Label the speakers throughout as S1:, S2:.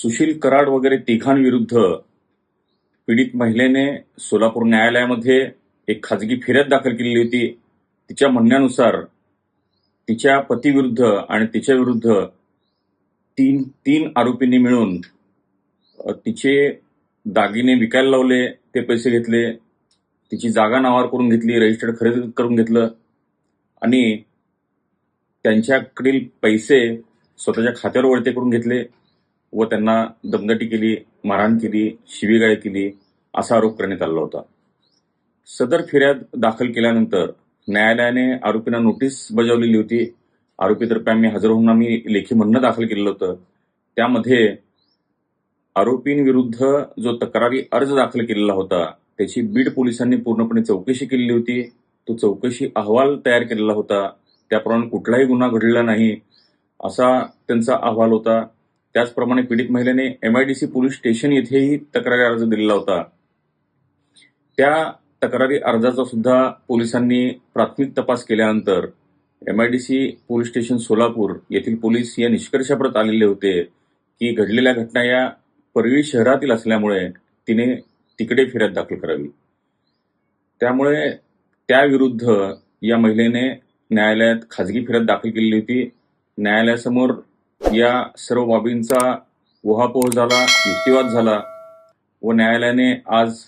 S1: सुशील कराड वगैरे तिघांविरुद्ध पीडित महिलेने सोलापूर न्यायालयामध्ये एक खाजगी फिर्याद दाखल केलेली होती. तिच्या म्हणण्यानुसार तिच्या पतीविरुद्ध आणि तिच्या विरुद्ध तीन तीन आरोपींनी मिळून तिचे दागिने विकायला लावले ते पैसे घेतले तिची जागा नावावर करून घेतली रजिस्टर्ड खरेदी करून घेतलं आणि त्यांच्याकडील पैसे स्वतःच्या खात्यावर वळते करून घेतले. व त्यांना दमदटी केली मारहाण केली शिवीगाळ केली असा आरोप करण्यात आला होता. सदर फिर्याद दाखल केल्यानंतर न्यायालयाने आरोपींना नोटीस बजावलेली होती. आरोपीतर्फे आम्ही हजर होऊन आम्ही लेखी म्हणणं दाखल केलेलं होतं. त्यामध्ये आरोपींविरुद्ध जो तक्रारी अर्ज दाखल केलेला होता त्याची बीड पोलिसांनी पूर्णपणे चौकशी केलेली होती. तो चौकशी अहवाल तयार केलेला होता. त्याप्रमाणे कुठलाही गुन्हा घडलेला नाही असा त्यांचा अहवाल होता. त्याचप्रमाणे पीडित महिलेने एमआयडीसी पोलीस स्टेशन येथेही तक्रारी अर्ज दिलेला होता. त्या तक्रारी अर्जाचा सुद्धा पोलिसांनी प्राथमिक तपास केल्यानंतर एमआयडीसी पोलीस स्टेशन सोलापूर येथील पोलीस या निष्कर्षाप्रत आलेले होते की घडलेल्या घटना या परळी शहरातील असल्यामुळे तिने तिकडे फिर्याद दाखल करावी. त्यामुळे त्याविरुद्ध या महिलेने न्यायालयात खाजगी फिर्याद दाखल केलेली होती. न्यायालयासमोर या सर्व बाबींचा उहापोह झाला युक्तिवाद झाला व न्यायालयाने आज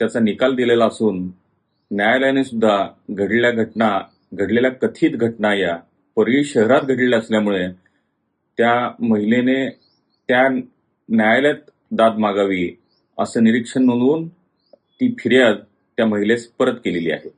S1: त्याचा निकाल दिलेला असून न्यायालयाने सुद्धा घडलेल्या घटना घडलेल्या कथित घटना या परळी शहरात घडलेल्या असल्यामुळे त्या महिलेने त्या न्यायालयात दाद मागावी असं निरीक्षण नोंदवून ती फिर्याद त्या महिलेस परत केलेली आहे.